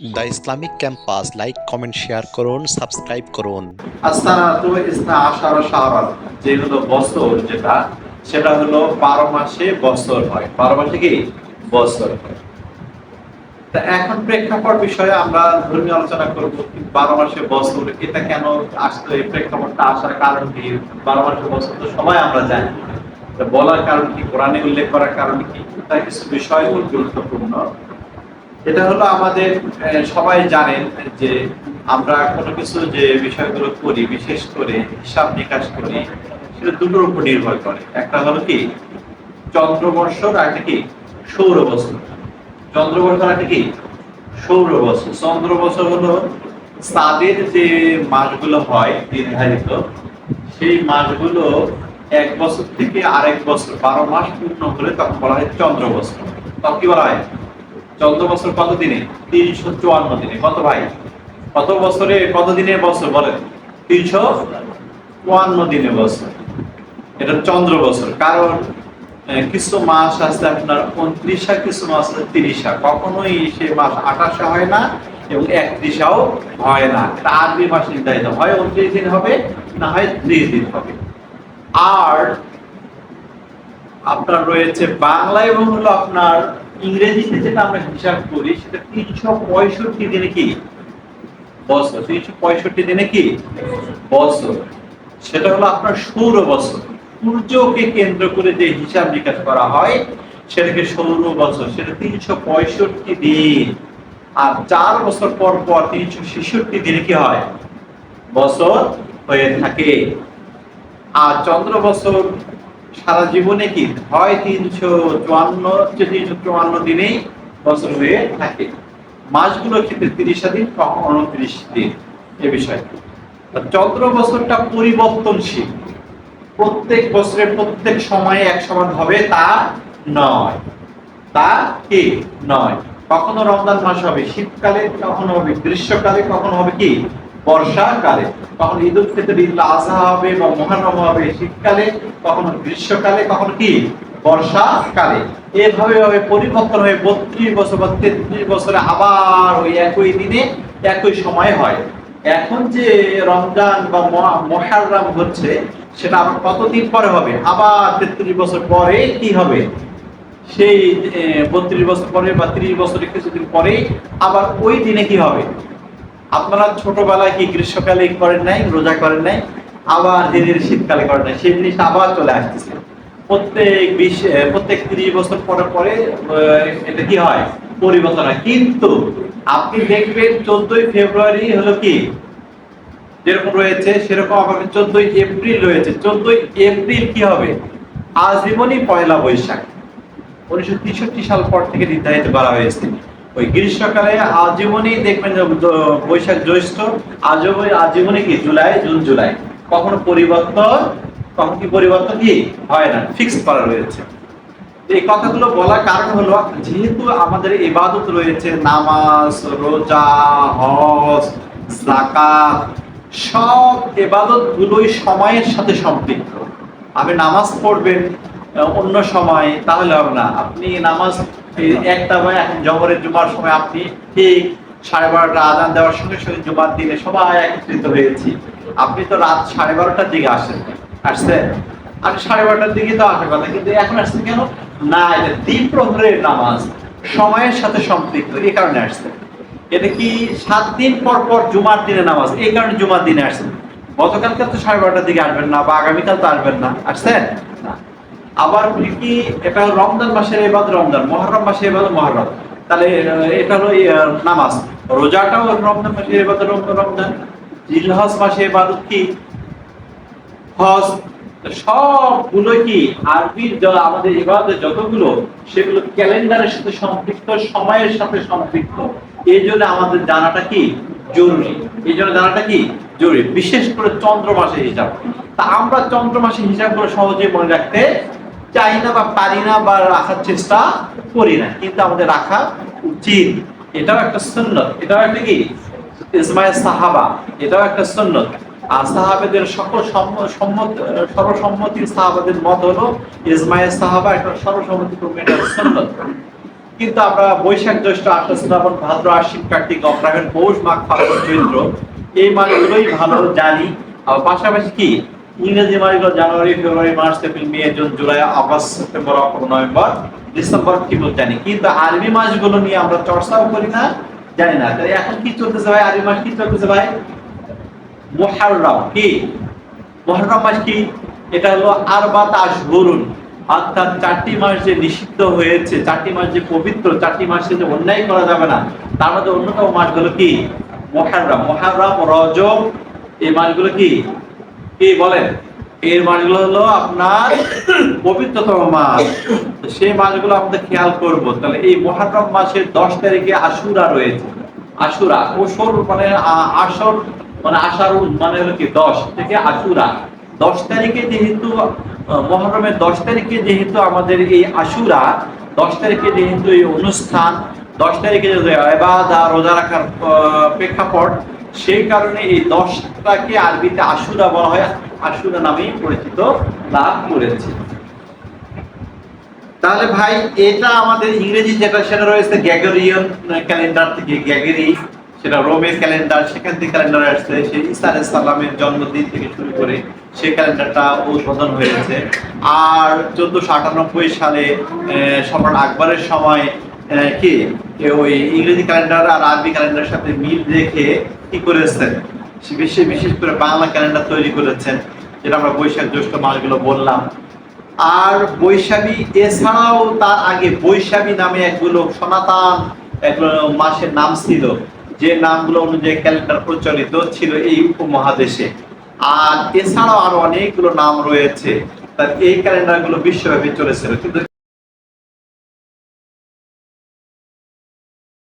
The Islamic campus like comment share করুন subscribe করুন। আস্তানাতু ইসনা আশার শাহরান, যে হলো বছর যেটা, সেটা হলো বারো মাসে বছর হয়। বারো মাসে কি? বছর হয়। তা এখন প্রেক্ষাপট বিষয়ে আমরা ধর্মীয় আলোচনা করব বারো মাসে বছর, এটা কেন আসলে এই প্রেক্ষাপটটা আসার কারণ কি? বারো মাসে বছর তো সবাই আমরা জানি। বলার কারণ কি? কোরআনে উল্লেখ করার কারণ কি? তাই কিছু বিষয় গুরুত্বপূর্ণ। এটা হলো আমাদের সবাই জানেন যে আমরা কোনো কিছু যে বিষয়গুলো করি, বিশেষ করে হিসাব নিকাশ করি, সেটা দুটোর উপর নির্ভর করে। একটা হলো কি চন্দ্রবর্ষ আর একটা কি সৌর চন্দ্রবর্ষ আর একটা কি সৌর বছর চন্দ্র বছর হলো চাঁদের যে মাসগুলো হয় নির্ধারিত, সেই মাসগুলো এক বছর থেকে আরেক বছর, বারো মাস পূর্ণ হলে তখন বলা হয় চন্দ্র বছর তখন কি বলা হয়? চন্দ্র বছর কত দিনে তিনশো চুয়ান্ন দিনে। কত ভাই? কত বছরে কত দিনে বছর বলেন? তিনশো চুয়ান্ন দিনে বছর। এটা চন্দ্র বছর। কারণ কিছু মাস আছে আপনার উনত্রিশা, কিছু মাস আছে তিরিশা। কখনোই সে মাস আঠাশা হয় না এবং একত্রিশাও হয় না। এটা আরবি মাস নির্ধারিত। হয় উনত্রিশ দিন হবে, না হয় ত্রিশ দিন হবে। আর আপনার রয়েছে বাংলা এবং হলো আপনার ইংরেজিতে যেটা আমরা হিসাব করি, সেটা তিনশো পঁয়ষট্টি দিনে কি? বছর। তিনশো পঁয়ষট্টি দিনে কি? বছর। সেটা হলো আপনার সৌর বছর। সূর্যকে কেন্দ্র করে যে হিসাব নিকাশ করা হয়, সেটাকে সৌর বছর। সেটা তিনশো পঁয়ষট্টি দিন। আর চার বছর পর পর তিনশো ছেষট্টি দিনে কি হয়? বছর হয়ে থাকে। আর চন্দ্র বছর সারা জীবনে কি হয় তিনশো চুয়ান্ন তিনশো চুয়ান্ন দিনেই বছর হয়ে থাকে। ক্ষেত্রে দিন, কখন উনত্রিশ দিন, এ চন্দ্র বছরটা পরিবর্তনশীল। প্রত্যেক বছরে প্রত্যেক সময়ে এক সমান হবে তা নয়। তা কি? নয়। কখনো রমজান মাস হবে শীতকালে, কখনো হবে গ্রীষ্মকালে, কখনো হবে কি? বর্ষাকালে, কখনো ঈদ উল ফিতর ঈদ আজহা হবে বা মহারম হবে, শীতকালে, কখনো গ্রীষ্মকালে, কখনো কি? বর্ষাকালে। এভাবে ভাবে পরিবর্তন হয়ে বত্রিশ বছর বা তেত্রিশ বছরে আবার ওই একই দিনে একই সময় হয়। এখন যে রমজান বা মহা- মহারম হচ্ছে, সেটা আবার কতদিন পরে হবে? আবার তেত্রিশ বছর পরে কি হবে? সেই বত্রিশ বছর পরে বা ত্রিশ বছরের কিছুদিন পরে আবার ওই দিনে কি হবে? আপনারা ছোটবেলায় কি গ্রীষ্মকালে করেন নাই, রোজা করেন নাই, আবার ধীরে ধীরে শীতকালে করেন নাই, সেই জিনিসটা আবার চলে আসতেছে। প্রত্যেক বিশ প্রত্যেক ত্রিশ বছর পরে পরে এটা কি হয়? পরিবর্তন হয়। কিন্তু আপনি দেখবেন চোদ্দই ফেব্রুয়ারি হলো কি? যেরকম রয়েছে, সেরকম আবার চোদ্দই এপ্রিল রয়েছে। চোদ্দই এপ্রিল কি হবে? আজীবনই পয়লা বৈশাখ। উনিশশো তেষট্টি সাল পর থেকে নির্ধারিত করা হয়েছে। ওই গ্রীষ্মকালে আজীবনই দেখবেন বৈশাখ জ্যৈষ্ঠ, আজীবন, আজীবনই কি, জুলাই, জুন, জুলাই। কখনো পরিবর্তন, কখন কি পরিবর্তন? কি? হয় না ফিক্স করা রয়েছে। এই কথাগুলো বলার কারণ হলো, যেহেতু আমাদের ইবাদত রয়েছে, নামাজ, রোজা, হজ জাকাত সব এবাদত গুলোই সময়ের সাথে সম্পৃক্ত। আপনি নামাজ পড়বেন অন্য সময়, তাহলে হবে না। আপনি নামাজ একটা বা এখন জবরের জুমার সময় আপনি ঠিক সাড়ে বারোটা আজান দেওয়ার সঙ্গে সঙ্গে জুমার দিনে সবাই একত্রিত হয়েছি। আপনি তো রাত সাড়ে বারোটার দিকে আসেন। আসছেন আর সাড়ে বারোটার দিকে তো আসার কথা, কিন্তু এখন আসছে কেন? না, এটা নামাজ। সময়ের সাথে সম্পৃক্ত এই কারণে আসছে। এটা কি সাত দিন পর পর জুমার দিনে নামাজ? এই কারণে জুমার দিনে আসছেন গতকালকে তো সাড়ে বারোটার দিকে আসবেন না, বা আগামীকাল তো আসবেন না। আসছেন আবার কি এটা রমজান মাসের এবার রমজান, মহরম মাসে এবার মহরম। তাহলে এটা হলো নামাজ। রোজাটাও রমজান মাসে এবার রমজান জিলহজ মাসে এবার কি? হজ। সবগুলো কি? আরবির আমাদের ইবাদত যতগুলো, সেগুলো ক্যালেন্ডারের সাথে সম্পৃক্ত, সময়ের সাথে সম্পৃক্ত। এই জন্য আমাদের জানাটা কি? জরুরি। এই জন্য জানাটা কি? জরুরি। বিশেষ করে চন্দ্র মাসের হিসাব। তা আমরা চন্দ্র মাসের হিসাব করে সহজে মনে রাখতে চাই না বা পারি না বা রাখার চেষ্টা করি না। কিন্তু আমাদের রাখা উচিত। এটাও একটা সুন্নত। এটাও একটা কি? ইসমাইল সাহাবা। এটাও একটা সুন্নত। আর সাহাবেদের সকল সম্মত, সর্বসম্মতির সাহাবাদের মত হলো সাহাবা একটা সর্বসম্মতি এটা সুন্নত। কিন্তু আমরা বৈশাখ জ্যৈষ্ঠ আষাঢ় শ্রাবণ ভাদ্র আশ্বিন কার্তিক অগ্রহায়ণ পৌষ মাঘ ফাল্গুন চৈত্র, এই মাসগুলোই ভালো জানি। আর পাশাপাশি কি? ইংরেজি মাসগুলো January, February, March, April, May, June, July, August, September, October, November, December, কি জানি কিন্তু আরবি মাসগুলো নিয়ে আমরা চর্চাও করি না, জানি না। তাহলে এখন কি চলতেছে ভাই? আরবি মাস কি চলতেছে ভাই? মুহাররম, কি? মুহররম মাস কি? এটা হলো আরবাত আশহুরুন। অর্থাৎ চারটি মাস যে নিষিদ্ধ হয়েছে, চারটি মাস যে পবিত্র, চারটি মাসে যে অন্যায় করা যাবে না, তার মধ্যে অন্যতম মাসগুলো কি? মুহাররম। মুহাররম, রজব, এই মাসগুলো কি? কি বলেন? এই মাসগুলো হলো আপনার পবিত্রতম তো সেই আমাদের খেয়াল করব। তাহলে এই মাসের দশ তারিখে আশুরা রয়েছে। আশুরা মানে আসর মানে মানে হলো কি দশ থেকে আশুরা। দশ তারিখে যেহেতু মহরমের দশ তারিখে যেহেতু আমাদের এই আশুরা, দশ তারিখে যেহেতু এই অনুষ্ঠান, দশ তারিখে যে এবাদা, রোজা রাখার প্রেক্ষাপট সেই কারণে এই দশটাকে আরবিতে আশুরা বলা হয়। আশুরা নামেই পরিচিত, লাভ করেছে। তাহলে ভাই, এটা আমাদের ইংরেজি যেটা, সেটা রয়েছে গ্যাগরিয়ান ক্যালেন্ডার থেকে গ্যাগরি, সেটা রোমের ক্যালেন্ডার, সেখান থেকে ক্যালেন্ডার আসছে। সেই ইসা আলাইহিস সালামের জন্মদিন থেকে শুরু করে সেই ক্যালেন্ডারটা উদ্বোধন হয়েছে। আর চোদ্দশো আটানব্বই সালে সম্রাট আকবরের সময় কি? ওই ইংরেজি ক্যালেন্ডার আর আরবি ক্যালেন্ডারের সাথে মিল রেখে কি করেছেন? বিশেষ বিশেষ করে বাংলা ক্যালেন্ডার তৈরি করেছেন, যেটা আমরা বৈশাখ জ্যৈষ্ঠ মাসগুলো বললাম। আর বৈশাখী, এছাড়াও তার আগে বৈশাখী নামে একগুলো সনাতন একগুলো মাসের নাম ছিল। যে নামগুলো অনুযায়ী ক্যালেন্ডার প্রচলিত ছিল এই উপমহাদেশে। আর এছাড়াও আরও অনেকগুলো নাম রয়েছে, তার এই ক্যালেন্ডারগুলো বিশ্বব্যাপী চলেছিল। কিন্তু